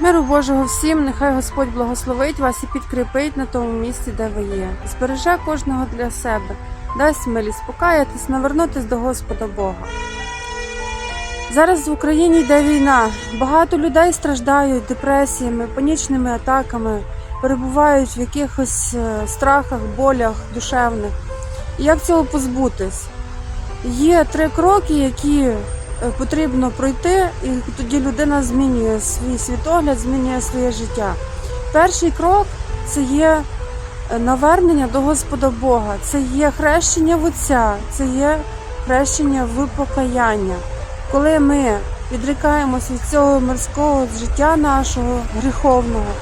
Миру Божого всім, нехай Господь благословить вас і підкріпить на тому місці, де ви є. Збереже кожного для себе, дасть милість покаятись, навернутись до Господа Бога. Зараз в Україні йде війна. Багато людей страждають депресіями, панічними атаками, перебувають в якихось е, страхах, болях душевних. І як цього позбутись? Є три кроки, які потрібно пройти, і тоді людина змінює свій світогляд, змінює своє життя. Перший крок це є е, навернення до Господа Бога, це є хрещення в Отця, це є хрещення в покаяння. Коли ми відрікаємось від цього мирського життя нашого гріховного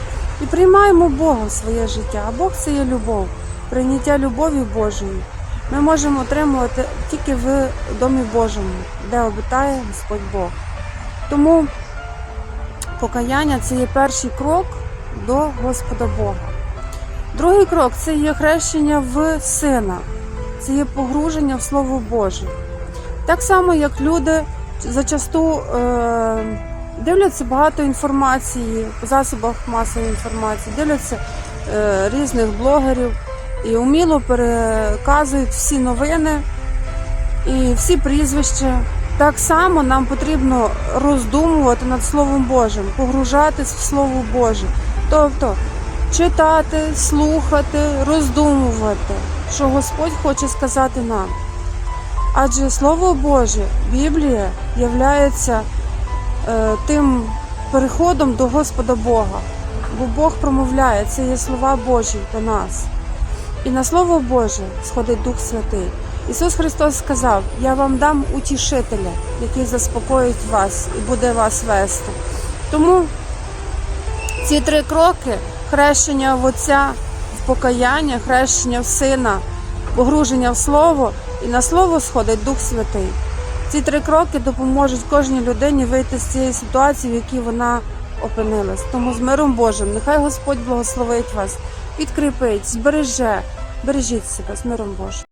і приймаємо Бога в своє життя, а Бог це є любов, прийняття любові Божої ми можемо отримувати тільки в Домі Божому, де обитає Господь Бог. Тому покаяння це є перший крок до Господа Бога. Другий крок це є хрещення в Сина, це є погруження в Слово Боже. Так само, як люди зачасту е, дивляться багато інформації в засобах масової інформації, дивляться е, різних блогерів і уміло переказують всі новини і всі прізвища. Так само нам потрібно роздумувати над Словом Божим, погружатись в Слово Боже. Тобто читати, слухати, роздумувати, що Господь хоче сказати нам. Адже Слово Боже, Біблія являється е, тим переходом до Господа Бога, бо Бог промовляє, це є слова Божі до нас. І на Слово Боже сходить Дух Святий. Ісус Христос сказав: Я вам дам утішителя, який заспокоїть вас і буде вас вести. Тому ці три кроки хрещення в Отця, в покаяння, хрещення в Сина, погруження в Слово, і на Слово сходить Дух Святий. Ці три кроки допоможуть кожній людині вийти з цієї ситуації, в якій вона опинилась. Тому з миром Божим, нехай Господь благословить вас, підкріпить, збереже, бережіть себе з миром Божим.